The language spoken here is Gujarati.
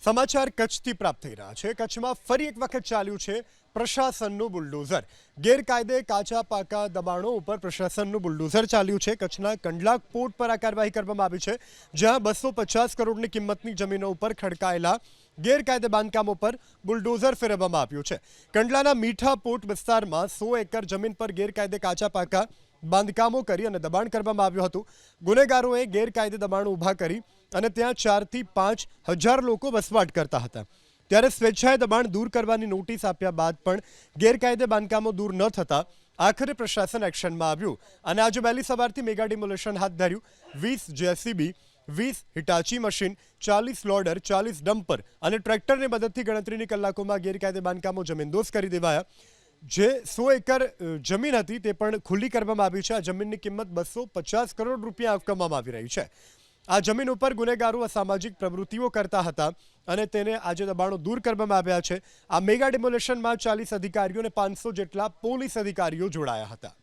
સમાચાર કચ્છથી પ્રાપ્ત થઈ રહ્યા છે. કચ્છમાં ફરી એક વખત ચાલ્યું છે પ્રશાસનનું બુલડોઝર. ગેરકાયદે કાચા પાકા દબાણો ઉપર પ્રશાસનનું બુલડોઝર ચાલ્યું છે. કચ્છના કંડલા પોર્ટ પર આ કાર્યવાહી કરવામાં આવી છે, જ્યાં બસો પચાસ કરોડની કિંમતની જમીનો ઉપર ખડકાયેલા ગેરકાયદે બાંધકામો પર બુલડોઝર ફેરવવામાં આવ્યું છે. કંડલાના મીઠા પોર્ટ વિસ્તારમાં સો એકર જમીન પર ગેરકાયદે કાચા પાકા બાંધકામો કરી અને દબાણ કરવામાં આવ્યું હતું. ગુનેગારોએ ગેરકાયદે દબાણો ઊભા કરી અને ત્યાં ચારથી પાંચ હજાર લોકો વસવાટ કરતા હતા. ત્યારે સ્વેચ્છાએ દબાણ દૂર કરવાની નોટિસ આપ્યા બાદ પણ ગેરકાયદે બાંધકામો દૂર ન થતા આખરે પ્રશાસન એક્શનમાં આવ્યું અને આજે વહેલી સવારથી મેગા ડિમોલેશન હાથ ધર્યું. વીસ જેસીબી, વીસ હિટાચી મશીન, ચાલીસ લોડર, ચાલીસ ડમ્પર અને ટ્રેક્ટરની મદદથી ગણતરીની કલાકોમાં ગેરકાયદે બાંધકામો જમીનદોસ્ત કરી દેવાયા. જે સો એકર જમીન હતી તે પણ ખુલ્લી કરવામાં આવી છે. આ જમીનની કિંમત બસો પચાસ કરોડ રૂપિયા આપવામાં આવી રહી છે. આ જમીન ઉપર ગુનેગારો અસામાજિક પ્રવૃત્તિઓ કરતા હતા અને તેને આજે દબાણો દૂર કરવામાં આવ્યા છે. આ મેગા ડિમોલેશનમાં ચાલીસ અધિકારીઓ અને પાંચસો જેટલા પોલીસ અધિકારીઓ જોડાયા હતા.